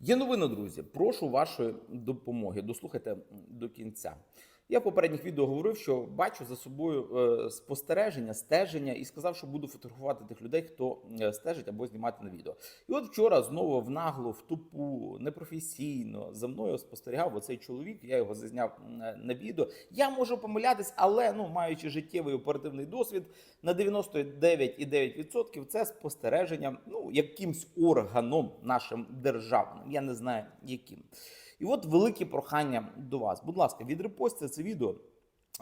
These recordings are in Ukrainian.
Є новина, друзі. Прошу вашої допомоги. Дослухайте до кінця. Я в попередніх відео говорив, що бачу за собою е, спостереження, стеження і сказав, що буду фотографувати тих людей, хто е, стежить або знімати на відео. І от вчора знову в наглу, в тупу, непрофесійно за мною спостерігав оцей чоловік. Я його зазняв е, на відео. Я можу помилятись, але ну маючи життєвий оперативний досвід, на 99,9% це спостереження ну якимсь органом нашим державним. Я не знаю яким. І от велике прохання до вас. Будь ласка, відрепостьте це відео.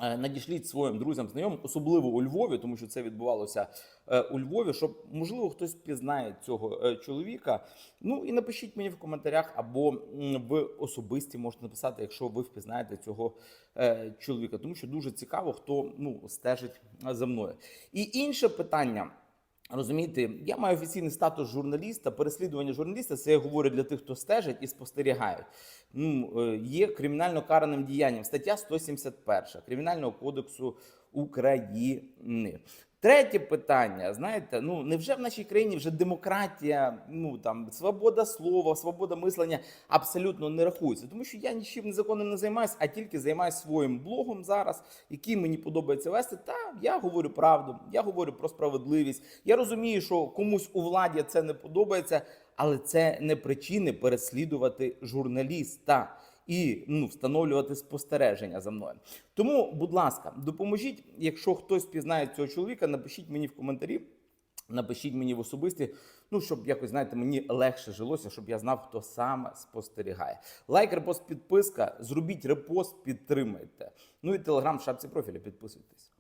е, Надішліть своїм друзям, знайомим, особливо у Львові, тому що це відбувалося е, у Львові, щоб можливо хтось пізнає цього е, чоловіка. Ну і напишіть мені в коментарях або в особисті можете написати, якщо ви впізнаєте цього чоловіка, тому що дуже цікаво, хто ну стежить за мною. І інше питання. Розумієте, я маю офіційний статус журналіста. Переслідування журналіста це я говорю для тих, хто стежить і спостерігають. Ну е, є кримінально караним діянням. Стаття 171 Кримінального кодексу України. Третє питання: знаєте, ну невже в нашій країні вже демократія, ну там свобода слова, свобода мислення абсолютно не рахується, тому що я нічим незаконним не займаюся, а тільки займаюся своїм блогом зараз, який мені подобається вести. Та я говорю правду, я говорю про справедливість. Я розумію, що комусь у владі це не подобається, але це не причини переслідувати журналіста і ну, встановлювати спостереження за мною. Тому, будь ласка, допоможіть, якщо хтось пізнає цього чоловіка, напишіть мені в коментарі. Напишіть мені в особисті, ну щоб якось знаєте, мені легше жилося, щоб я знав, хто саме спостерігає. Лайк, репост, підписка. Зробіть репост, підтримайте. Ну і телеграм в шапці профіля. Підписуйтесь.